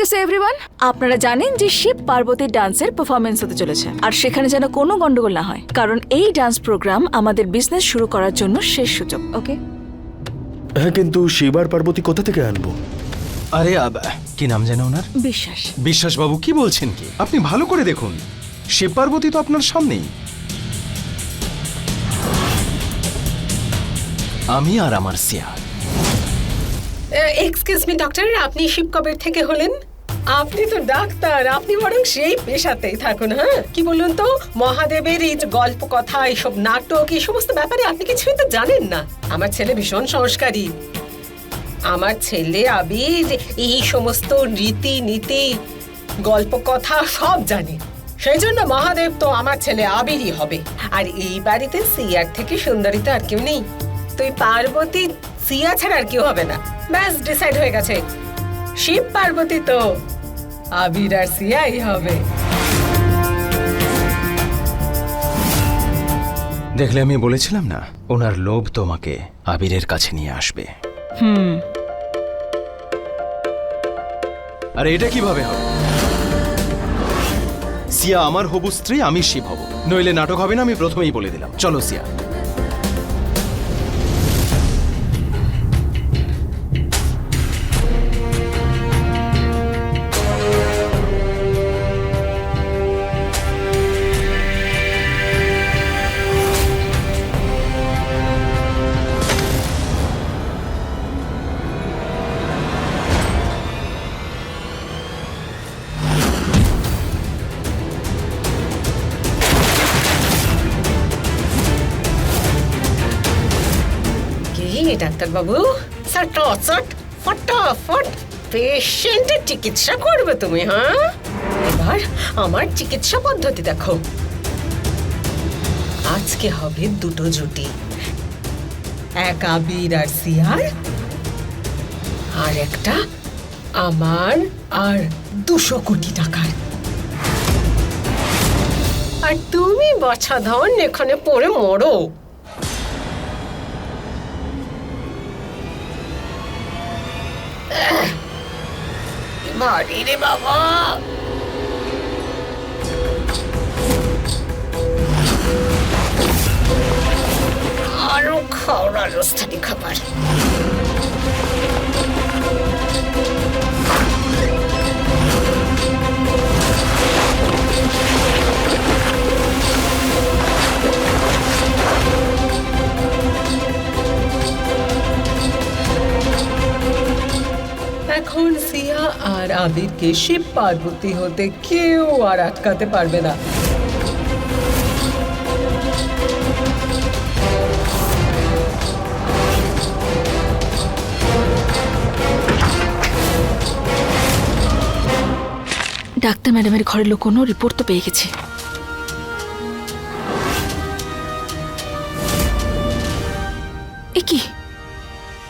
Okay so everyone আপনারা জানেন যে শিব পার্বতী ডান্সের পারফরমেন্স হতে চলেছে। আর সেখানে যেন কোনো গন্ডগোল না হয়। কারণ এই ডান্স প্রোগ্রাম আমাদের বিজনেস শুরু করার জন্য শেষ সুযোগ ওকে হ্যাঁ কিন্তু শিবার পার্বতী কোথা থেকে আনব? আরে আব- কি নাম জানো ওনার? বিশ্বাস। বিশ্বাস বাবু কি বলছেন কি? আপনি ভালো করে দেখুন। শিব পার্বতী তো আপনার সামনেই। আমি আর আমার সিয়া এক্সকিউজ মি ডক্টর আপনি শিব কবের থেকে হলেন? আপনি তো ডাক্তার, আপনি বরং সেই পেশাতেই থাকুন হ্যাঁ? কি বলুন তো? মহাদেবের এই গল্প কথা, এইসব নাটক, এই সমস্ত ব্যাপারে আপনি কিছুই তো জানেন না। আমার ছেলে ভীষণ সংস্কারী। আমার ছেলে আবির, এই সমস্ত রীতি নীতি, গল্প কথা সব জানে। সেই জন্য মহাদেব তো আমার ছেলে আবিরই হবে। আর এই বাড়িতে সিয়ার থেকে সুন্দরী তো আর কেউ নেই। তুই পার্বতী, সিয়া ছাড়া আর কেউ হবে না। ব্যাস ডিসাইড হয়ে গেছে। শিব পার্বতী তো। আবির আর সিয়াই হবে। দেখলে আমি বলেছিলাম না ওনার লোভ তোমাকে আবিরের কাছে নিয়ে আসবে। হুম। আর এটা কীভাবে হবে? সিয়া আমার হবু স্ত্রী আমি শিব হব। নইলে নাটক হবে না আমি প্রথমেই বলে দিলাম। চলো সিয়া। কি ডাক্তার বাবু সট ফটাফট পেশেন্টের চিকিৎসা করবে তুমি হ্যাঁ? এবার আমার চিকিৎসা পদ্ধতি দেখো। আজকে হবে দুটো জুটি। এক আবির আর সিয়ার, আর একটা আমার আর দুশো কোটি টাকার। আর তুমি বাছা ধন এখানে পড়ে মরো। ভারী রে বাবা। আরও খাওয়ার রাজস্থানী খাবার। আবিরকে শিব পার্বতী হতে কেউ আর আটকাতে পারবে না। ডাক্তার ম্যাডামের ঘরের লোক কোনো রিপোর্ট তো পেয়ে গেছে। এ কি?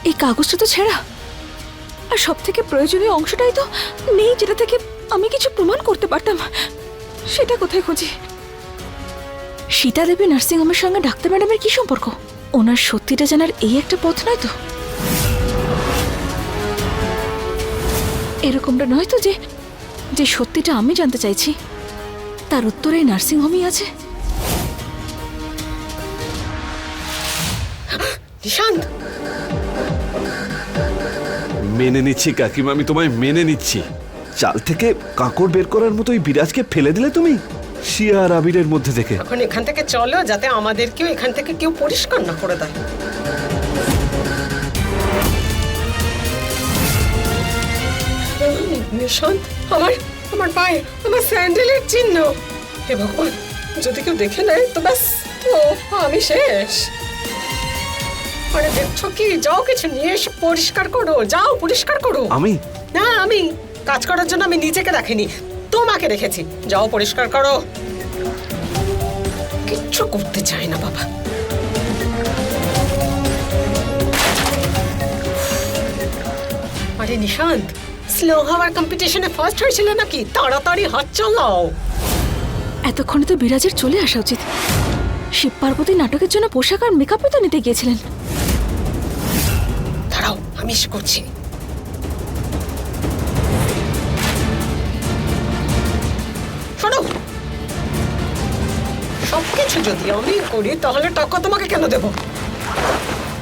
এই কাগজটা তো ছেঁড়া। আর সব থেকে প্রয়োজনীয় অংশটাই তো নেই যেটা থেকে আমি কিছু প্রমাণ করতে পারতাম। সেটা কোথায় খুঁজি? সীতা দেবী নার্সিংহোমের সঙ্গে ডাক্তার ম্যাডামের কি সম্পর্ক? ওনার সত্যিটা জানার এই একটা পথ নয় তো? এরকমটা নয় তো যে যে সত্যিটা আমি জানতে চাইছি। তার উত্তরে নার্সিংহোমই আছে। নিশান্ত! মেনে নিচ্ছি, কাকিমা, আমি তোমায় মেনে নিচ্ছি। চাল থেকে কাঁকড় বের করার মতো এই বিরাজকে ফেলে দিলে তুমি? শিয়া আর আবিরের মধ্যে থেকে। এখন এখান থেকে চলো, যাতে আমাদেরকেও এখান থেকে কেউ পরিষ্কার না করে দেয়। নিশান্ত আমার আমার পায়ে, আমার স্যান্ডেলের চিহ্ন। হে ভগবান, যদি কেউ দেখে নেয়, তো ব্যাস, তো আমি শেষ। আরে দেখছ কি? যাও কিছু নিয়ে এসে পরিষ্কার করো। যাও পরিষ্কার করো। আমি? না আমি কাজ করার জন্য আমি নিজেকে রাখিনি তোমাকে রেখেছি। যাও পরিষ্কার করো। কিচ্ছু করতে চাই না বাবা। আরে নিশান্ত স্লো হওয়ার কম্পিটিশনে ফার্স্ট হয়েছিল নাকি? তাড়াতাড়ি হাত চালাও। এতক্ষণে তো বিরাজের চলে আসা উচিত। শিব পার্বতী নাটকের জন্য পোশাক আর মেকআপই তো নিতে গিয়েছিলেন। আমিষ করছি। শোনো। সবকিছু যদি আমি করি, তাহলে টাকা তোমাকে কেন দেব?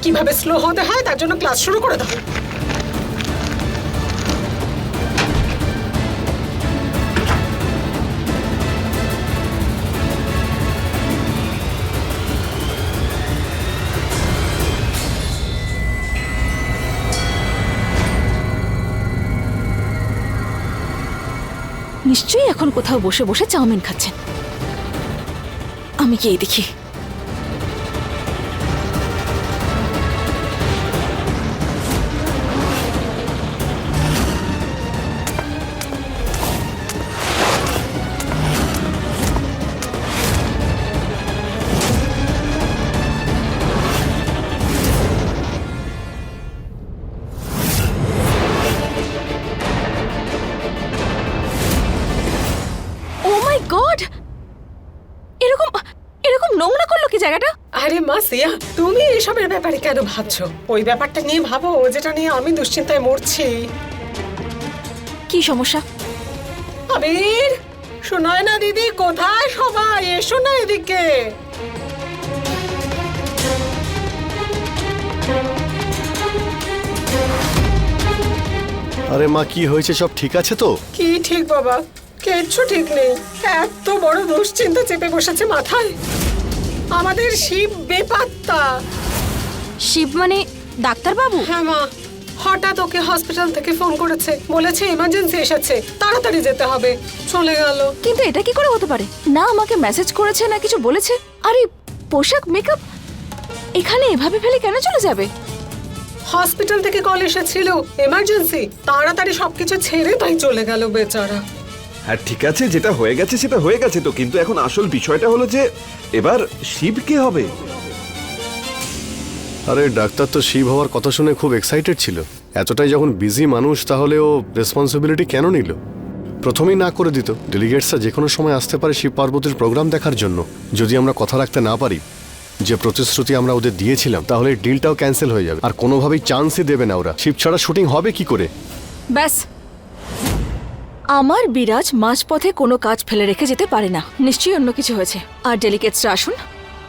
কীভাবে স্লো হতে হয়, তার জন্য ক্লাস শুরু করে দাও। নিশ্চয়ই এখন কোথাও বসে বসে চাউমিন খাচ্ছেন। আমি কি এই দেখি। নোংরা করল কি জায়গাটা? আরে মা সিয়া তুমি এসবের ব্যাপারে কেন ভাবছ? ওই ব্যাপারটা নিয়ে ভাবো যেটা নিয়ে আমি দুশ্চিন্তায় মরছি। কি সমস্যা? আবির শোনায় না দিদি কোথায় সবাই? এসো না এদিকে। আরে মা কি হয়েছে? সব ঠিক আছে তো? কি ঠিক বাবা? কিচ্ছু ঠিক নেই। এত বড় দুশ্চিন্তা চেপে বসেছে মাথায়। আমাদের শিব বেপাত্তা। শিব মানে ডাক্তারবাবু? হ্যাঁ মা হঠাৎ ওকে হসপিটাল থেকে ফোন করেছে বলেছে এমার্জেন্সি এসেছে তাড়াতাড়ি যেতে হবে। চলে গেল। কিন্তু এটা কি করে হতে পারে? না আমাকে মেসেজ করেছে না কিছু বলেছে। আরে পোশাক মেকআপ এখানে এভাবে ফেলে কেন চলে যাবে? হসপিটাল থেকে কল এসেছিল এমার্জেন্সি তাড়াতাড়ি সবকিছু ছেড়ে তাই চলে গেল বেচারা। হ্যাঁ ঠিক আছে যেটা হয়ে গেছে সেটা হয়ে গেছে তো কিন্তু এখন আসল বিষয়টা হলো যে এবার শিব কে হবে? আরে ডাক্তার তো শিব হওয়ার কথা শুনে খুব এক্সাইটেড ছিল। এতটাই যখন বিজি মানুষ তাহলে ও রেসপন্সিবিলিটি কেন নিল? প্রথমেই না করে দিত। ডেলিগেটসরা যে কোনো সময় আসতে পারে শিব পার্বতীর প্রোগ্রাম দেখার জন্য যদি আমরা কথা রাখতে না পারি। যে প্রতিশ্রুতি আমরা ওদের দিয়েছিলাম তাহলে ডিলটাও ক্যান্সেল হয়ে যাবে। আর কোনোভাবেই চান্সই দেবে না ওরা। শিব ছাড়া শুটিং হবে কি করে? ব্যাস আমার বিরাজ মাঝপথে কোনো কাজ ফেলে রেখে যেতে পারে না। নিশ্চয়ই অন্য কিছু হয়েছে। আর ডেলিগেটসরা আসুন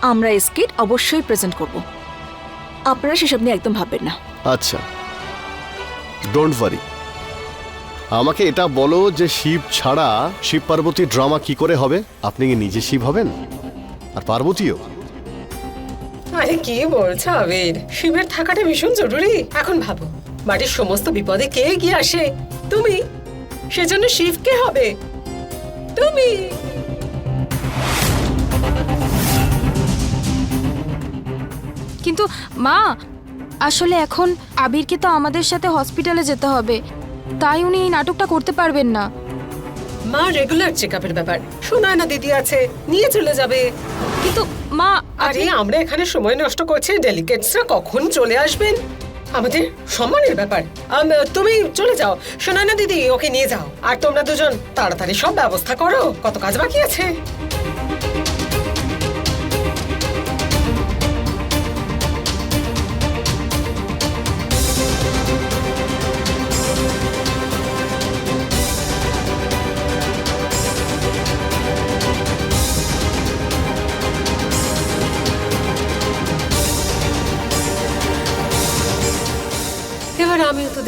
আমরা স্কিট অবশ্যই প্রেজেন্ট করব। আপনারা সেসব নিয়ে একদম ভাববেন না। আচ্ছা। Don't worry. আমাকে এটা বলো যে শিব ছাড়া শিব পার্বতী ড্রামা কি করে হবে? আপনি কি নিজে শিব হবেন? আর পার্বতীও? আরে কি বলছো আবির? শিবের থাকাটা ভীষণ জরুরি। এখন ভাবো বাড়ির সমস্ত বিপদে কে এগিয়ে আসে? তুমি? সেজন্য শিব কে হবে। তুমি! কিন্তু মা আসলে এখন আবিরকে তো আমাদের সাথে হসপিটালে যেতে হবে। তাই উনি এই নাটকটা করতে পারবেন না। মা রেগুলার চেকআপের ব্যাপার। শোনায় না দিদি আছে নিয়ে চলে যাবে। কিন্তু মা আরে আমরা এখানে সময় নষ্ট করছি ডেলিগেটসরা কখন চলে আসবেন? আমাদের সম্মানের ব্যাপার। তুমি চলে যাও। সোনানা দিদি, ওকে নিয়ে যাও। আর তোমরা দুজন তাড়াতাড়ি সব ব্যবস্থা করো। কত কাজ বাকি আছে।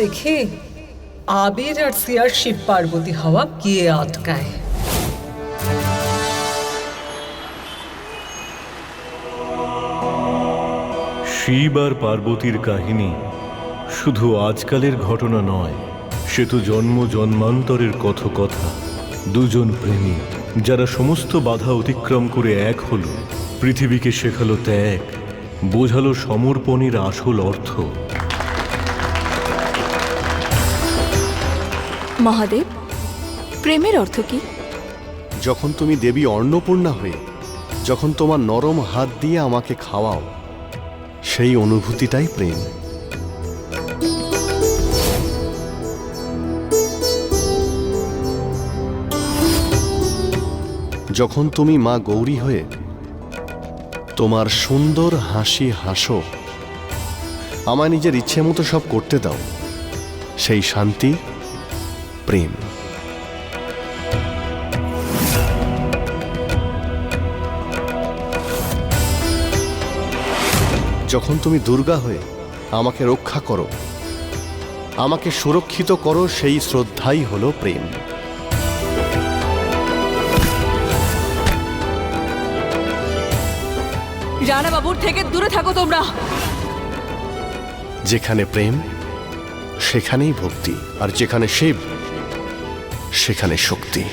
দেখি আবির আর সিয়ার শিব পার্বতী হওয়া কে আটকায়? শিব আর পার্বতীর কাহিনী শুধু আজকালের ঘটনা নয়, সে তো জন্ম জন্মান্তরের কথকথা। দুজন প্রেমী, যারা সমস্ত বাধা অতিক্রম করে এক হলো, পৃথিবীকে শেখালো ত্যাগ, বোঝালো সমর্পণের আসল অর্থ। মহাদেব, প্রেমের অর্থ কি? যখন তুমি দেবী অন্নপূর্ণা হয়ে, যখন তোমার নরম হাত দিয়ে আমাকে খাওয়াও, সেই অনুভূতিটাই প্রেম। যখন তুমি মা গৌরী হয়ে, তোমার সুন্দর হাসি হাসো, আমায় নিজের ইচ্ছে মতো সব করতে দাও, সেই শান্তি প্রেম যখন তুমি দুর্গা হয়ে আমাকে রক্ষা করো আমাকে সুরক্ষিত করো সেই শ্রদ্ধাই হলো প্রেম। রানাবাবুর থেকে দূরে থাকো তোমরা। যেখানে প্রেম সেখানেই ভক্তি আর যেখানে শিব সেখানে শক্তি।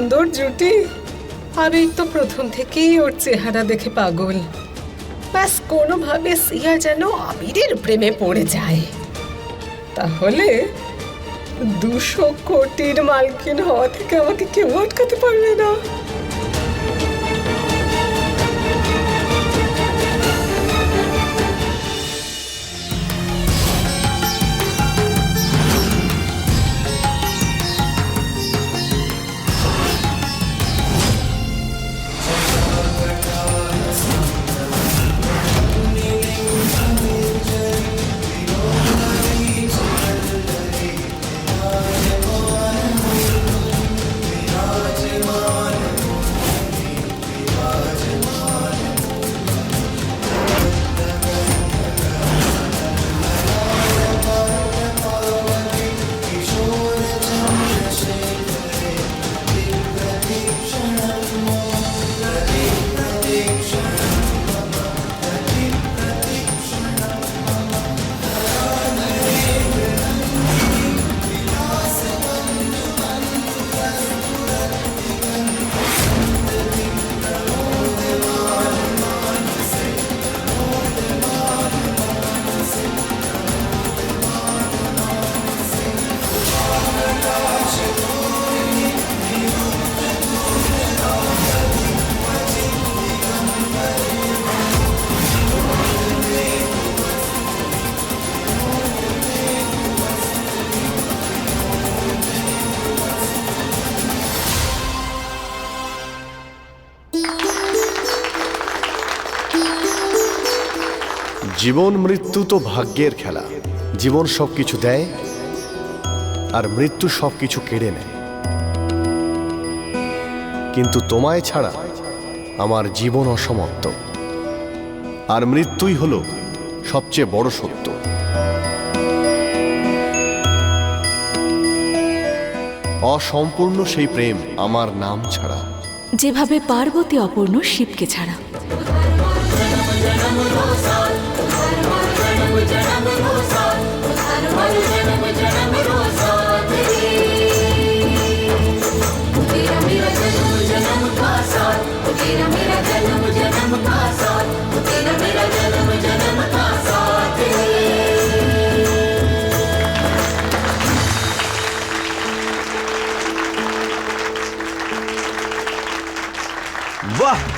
সুন্দর জুটি। আবির তো প্রথম থেকেই ওর চেহারা দেখে পাগল। ব্যাস, কোনোভাবে সিয়া যেন আবিরের প্রেমে পড়ে যায়। তাহলে দুশো কোটির মালকিন হওয়া থেকে আমাকে কেউ আটকাতে পারবে না। জীবন, মৃত্যু তো ভাগ্যের খেলা। জীবন সবকিছু দেয় আর মৃত্যু সবকিছু কেড়ে নেয়। কিন্তু তোমায় ছাড়া আমার জীবন অসমাপ্ত। আর মৃত্যুই হল সবচেয়ে বড় সত্য। অসম্পূর্ণ সেই প্রেম আমার নাম ছাড়া। যেভাবে পার্বতী অপূর্ণ শিবকে ছাড়া।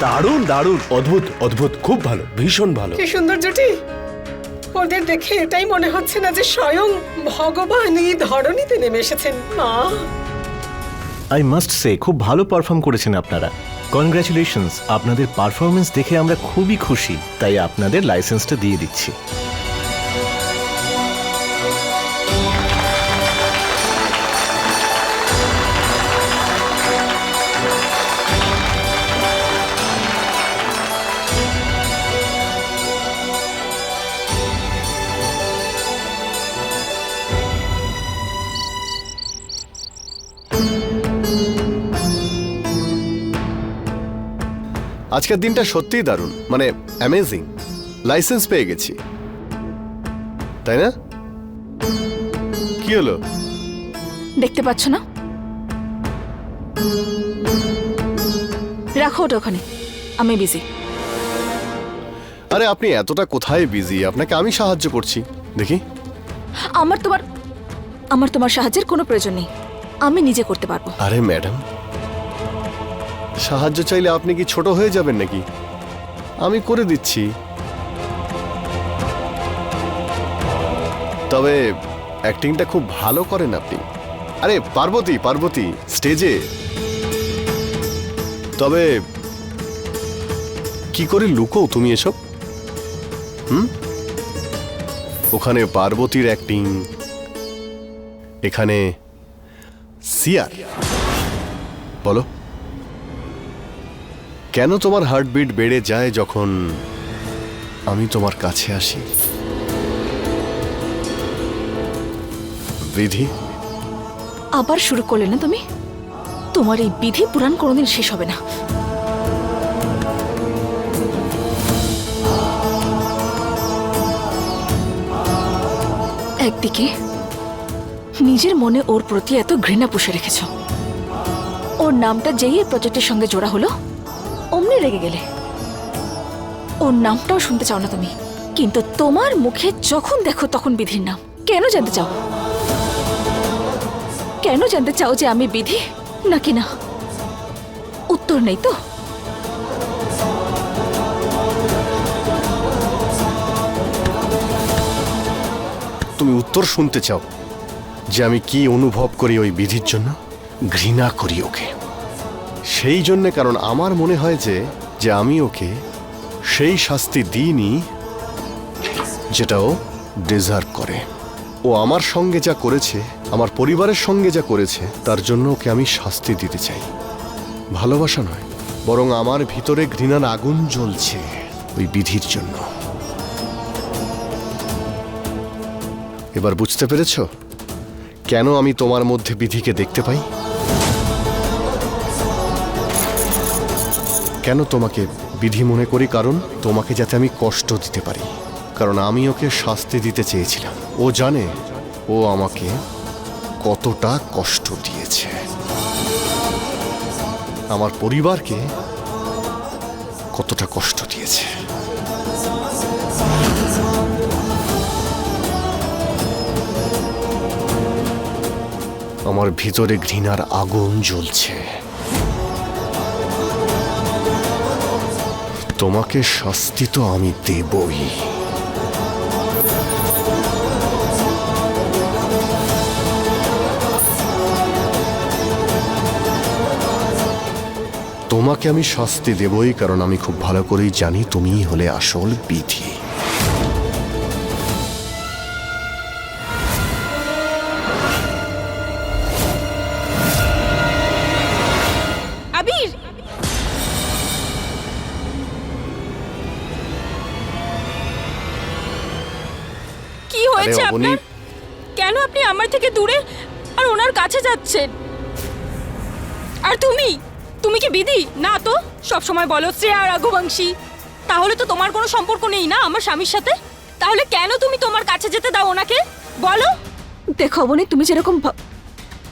দারুণ দারুণ। অদ্ভুত অদ্ভুত খুব ভালো ভীষণ ভালো। কি সুন্দর জুটি। ওদের দেখে এটাই মনে হচ্ছে না যে স্বয়ং ভগবান এই ধরনীতে নেমে এসেছেন। মা। আই মাস্ট সে খুব ভালো পারফর্ম করেছেন আপনারা। কনগ্রাচুলেশনস আপনাদের পারফরমেন্স দেখে আমরা খুবই খুশি। তাই আপনাদের লাইসেন্সটা দিয়ে দিচ্ছি। আজকের দিনটা সত্যিই দারুণ মানে অ্যামেজিং লাইসেন্স পেয়ে গেছি। তাই না? কি হলো? দেখতে পাচ্ছ না? রাখো ওটা ওখানে আমি বিজি আরে আপনি এতটা কোথায় বিজি আপনাকে আমি সাহায্য করছি। দেখি। আমার তোমার আমার তোমার সাহায্যের কোনো প্রয়োজন নেই। আমি নিজে করতে পারব। আরে ম্যাডাম সাহায্য চাইলে আপনি কি ছোট হয়ে যাবেন নাকি? আমি করে দিচ্ছি। তবে অ্যাক্টিংটা খুব ভালো করেন আপনি। আরে, পার্বতী পার্বতী, স্টেজে। তবে কি করে লুকো তুমি এসব? হুম? ওখানে পার্বতীর অ্যাক্টিং, এখানে সিয়ার। বলো। কেন তোমার হার্টবিট বেড়ে যায় যখন আমি তোমার কাছে আসি? বিধি? আবার শুরু করলে না তুমি? তোমার এই বিধি পুরাণ কোনোদিন শেষ হবে না। একদিকে, নিজের মনে ওর প্রতি এত ঘৃণা পুষে রেখেছ। ওর নামটা যেই এই প্রজেক্টের সঙ্গে জোড়া হলো অমনি রেগে গেলে। ওর নামটাও শুনতে চাও না তুমি। কিন্তু তোমার মুখে যখন দেখো তখন বিধির নাম। কেন জানতে চাও? কেন জানতে চাও যে আমি বিধি? নাকি না? উত্তর নেই তো? তুমি উত্তর শুনতে চাও যে আমি কি অনুভব করি ওই বিধির জন্য? ঘৃণা করি ওকে। সেই জন্যে কারণ আমার মনে হয় যে যে আমি ওকে সেই শাস্তি দিইনি যেটা ও ডিজার্ভ করে। ও আমার সঙ্গে যা করেছে, আমার পরিবারের সঙ্গে যা করেছে, তার জন্য ওকে আমি শাস্তি দিতে চাই। ভালোবাসা নয়, বরং আমার ভিতরে ঘৃণার আগুন জ্বলছে ওই বিধির জন্য। এবার বুঝতে পেরেছ? কেন আমি তোমার মধ্যে বিধিকে দেখতে পাই? কেন তোমাকে বিধি মনে করি? কারণ তোমাকে যাতে আমি কষ্ট দিতে পারি। কারণ আমি ওকে শাস্তি দিতে চেয়েছিলাম। ও জানে ও আমাকে কতটা কষ্ট দিয়েছে। আমার পরিবারকে কতটা কষ্ট দিয়েছে। আমার ভিতরে ঘৃণার আগুন জ্বলছে। তোমাকে শাস্তি তো আমি দেবই। তোমাকে আমি শাস্তি দেবই, কারণ আমি খুব ভালো করেই জানি তুমিই হলে আসল বিধি। আপনার কেন আপনি আমার থেকে দূরে? আর ওনার কাছে যাচ্ছেন। আর তুমি? তুমি কি বিধি? না তো? সব সময় বলো শ্রেয়া রঘুবংশী। তাহলে তো তোমার কোনো সম্পর্ক নেই না আমার স্বামীর সাথে? তাহলে কেন তুমি তোমার কাছে যেতে দাও ওনাকে? বলো। দেখো অবনী তুমি যেরকম ভাব-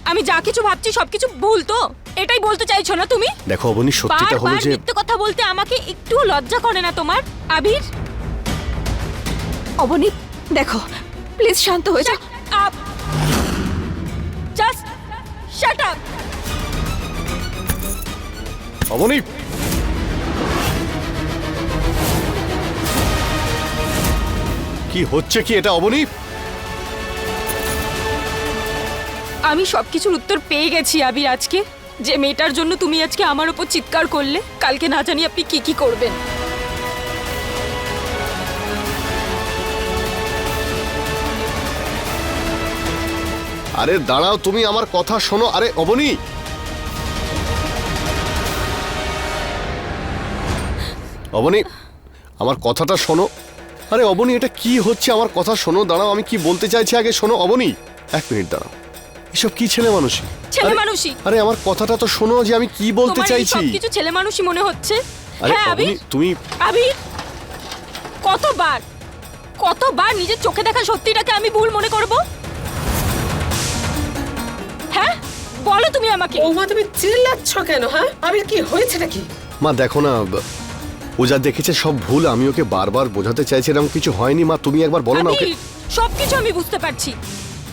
আমি যা কিছু ভাবছি সবকিছু ভুল তো? এটাই বলতে চাইছো না তুমি? দেখো অবনী সত্যিটা হলো বারবার যে মিথ্যে কথা বলতে আমাকে একটু লজ্জা করে না তোমার? আবির? অবনী দেখো প্লিজ শান্ত হয়ে যাও। Up. Just shut up Abani. কি হচ্ছে কি এটা অবনী? আমি সবকিছুর উত্তর পেয়ে গেছি আবির আজকে। যে মেয়েটার জন্য তুমি আজকে আমার উপর চিৎকার করলে কালকে না জানি আপনি কি কি করবেন। আরে দাঁড়াও তুমি আমার কথা শোনো। আরে অবনী! অবনী আমার কথাটা শোনো। আরে অবনী এটা কি হচ্ছে? আমার কথা শোনো দাঁড়াও আমি কি বলতে চাইছি আগে শোনো। অবনী এক মিনিট দাঁড়াও। এসব কি ছেলে মানুষই? ছেলে মানুষই। আরে আমার কথাটা তো শোনো যে আমি কি বলতে চাইছি। সবকিছু ছেলে মানুষই মনে হচ্ছে। আরে হ্যাঁ আবির। তুমি আবির! কতবার? কতবার নিজের চোখে দেখা সত্যিটাকে আমি ভুল মনে করব? বলো তুমি আমাকে। বৌমা তুমি চিল্লাচ্ছ কেন হ্যাঁ? আবির কি হয়েছে নাকি? মা দেখো না ও যা দেখেছে সব ভুল আমি ওকে বারবার বোঝাতে চাইছিলাম কিছু হয়নি মা তুমি একবার বলো না ওকে। সবকিছু আমি বুঝতে পারছি।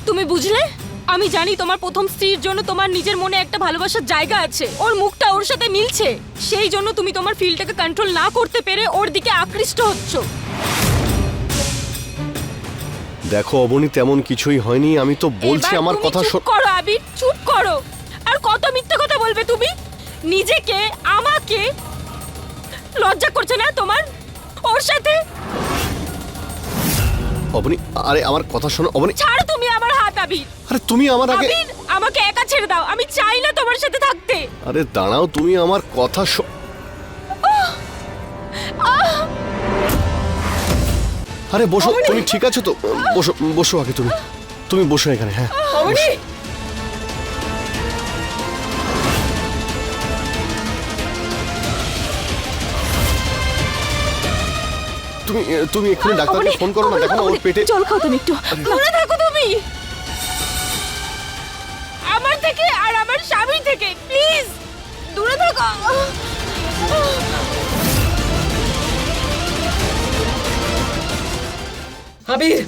তুমি বুঝলে? আমি জানি তোমার প্রথম স্ত্রীর জন্য তোমার নিজের মনে একটা ভালোবাসার জায়গা আছে। ওর মুখটা ওর সাথে মিলছে। সেই জন্য তুমি তোমার ফিলটাকে কন্ট্রোল না করতে পেরে ওর দিকে আকৃষ্ট হচ্ছ। দেখো অবনী তেমন কিছুই হয়নি। আমি তো বলছি এবার আমার তুমি কথা চুপ শোন করো আবির চুপ করো। আর কত মিথ্যে কথা বলবে তুমি? নিজেকে আমাকে লজ্জা করছে না তোমার? ওর সাথে? অবনী আরে আমার কথা শোনো অবনী। ছাড়ো তুমি আমার হাত আবির। আরে তুমি আমার আগে আবির আমাকে একা ছেড়ে দাও। আমি চাই না তোমার সাথে থাকতে। আরে দাঁড়াও তুমি আমার কথা শো- আরে বসো তুমি ঠিক আছো তো? বসো বসো আগে তুমি। তুমি বসো এখানে হ্যাঁ। তুমি তুমি এক্ষুনি ডাক্তারকে ফোন করো না দেখো না ওর পেটে জল খাও তুমি একটু। দূরে থাকো তুমি। আমার থেকে আর আমার স্বামী থেকে প্লিজ। দূরে থাকো। আবির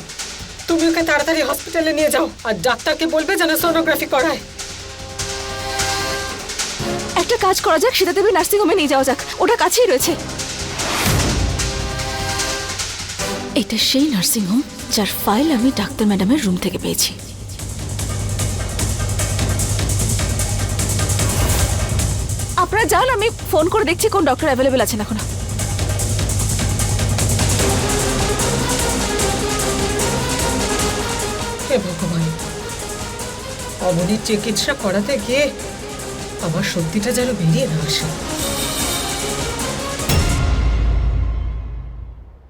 তুমি ওকে তাড়াতাড়ি হসপিটালে নিয়ে যাও আর ডাক্তারকে বলবে যেন সোনোগ্রাফি করায়। একটা কাজ করা যাক সেটা দেবী নার্সিং হোমে নিয়ে যাওয়া যাক। ওটা কাছেই রয়েছে। এটা সেই নার্সিং হোম যার ফাইল আমি ডাক্তার ম্যাডামের রুম থেকে পেয়েছি। আপনারা যান, আমি ফোন করে দেখছি কোন ডক্টর অ্যাভেলেবেল আছেন এখন। অবনীর চিকিৎসা করাতে গিয়ে আমার সত্যিটা যেন বেরিয়ে না আসে।